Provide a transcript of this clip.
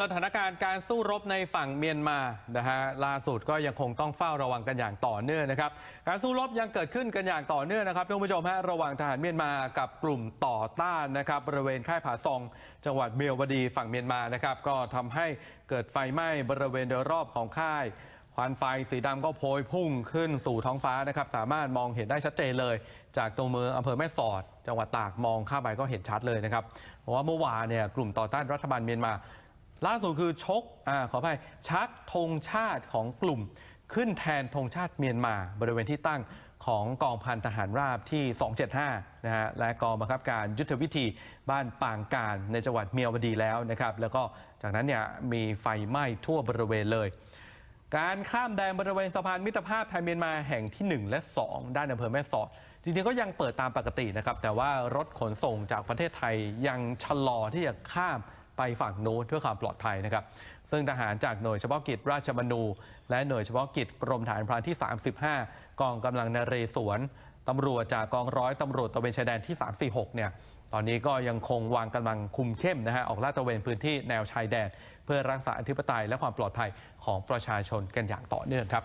สถานการณ์การสู้รบในฝั่งเมียนมานะฮะล่าสุดก็ยังคงต้องเฝ้าระวังกันอย่างต่อเนื่องนะครับ การสู้รบยังเกิดขึ้นกันอย่างต่อเนื่องนะครับท่านผู้ชมฮะระหว่างทหารเมียนมากับกลุ่มต่อต้านนะครับบริเวณค่ายผาซอง จังหวัดเมียวบดีฝั่งเมียนมานะครับก็ทำให้เกิดไฟไหม้บริเวณโดยรอบของค่ายควันไฟสีดำก็โพยพุ่งขึ้นสู่ท้องฟ้านะครับสามารถมองเห็นได้ชัดเจนเลย จากตรงเมืองอำเภอแม่สอด จังหวัดตากมองข้ามไปก็เห็นชัดเลยนะครับเพราะว่าเมื่อวานเนี่ยกลุ่มต่อต้านรัฐบาลเมียนมา ล่าสุดคือชกอาขออภัยชักธงชาติของกลุ่ม ขึ้นแทนธงชาติเมียนมาบริเวณที่ตั้งของกองพันทหารราบที่ 275 นะฮะ และกองบังคับการยุทธวิธีบ้านปางการในจังหวัดเมียวดีแล้วนะครับ แล้วก็จากนั้นเนี่ยมีไฟไหม้ทั่วบริเวณเลย การข้ามแดนบริเวณสะพานมิตรภาพไทยเมียนมาแห่งที่ 1 และ 2 ด้านอำเภอแม่สอด จริงๆก็ยังเปิดตามปกตินะครับ แต่ว่ารถขนส่งจากประเทศไทยยังชะลอที่จะข้าม ไปฝั่งโน้นเพื่อความปลอดภัยนะครับ ซึ่งทหารจากหน่วยเฉพาะกิจราชมนูและหน่วยเฉพาะกิจกรมฐานพรานที่ 35 กองกำลังนเรศวรตำรวจจากกองร้อยตำรวจตระเวนชายแดนที่ 346 เนี่ย ตอนนี้ก็ยังคงวางกำลังคุมเข้มนะฮะ ออกลาดตระเวนพื้นที่แนวชายแดน เพื่อรักษาอธิปไตยและความปลอดภัยของประชาชนกันอย่างต่อเนื่องครับ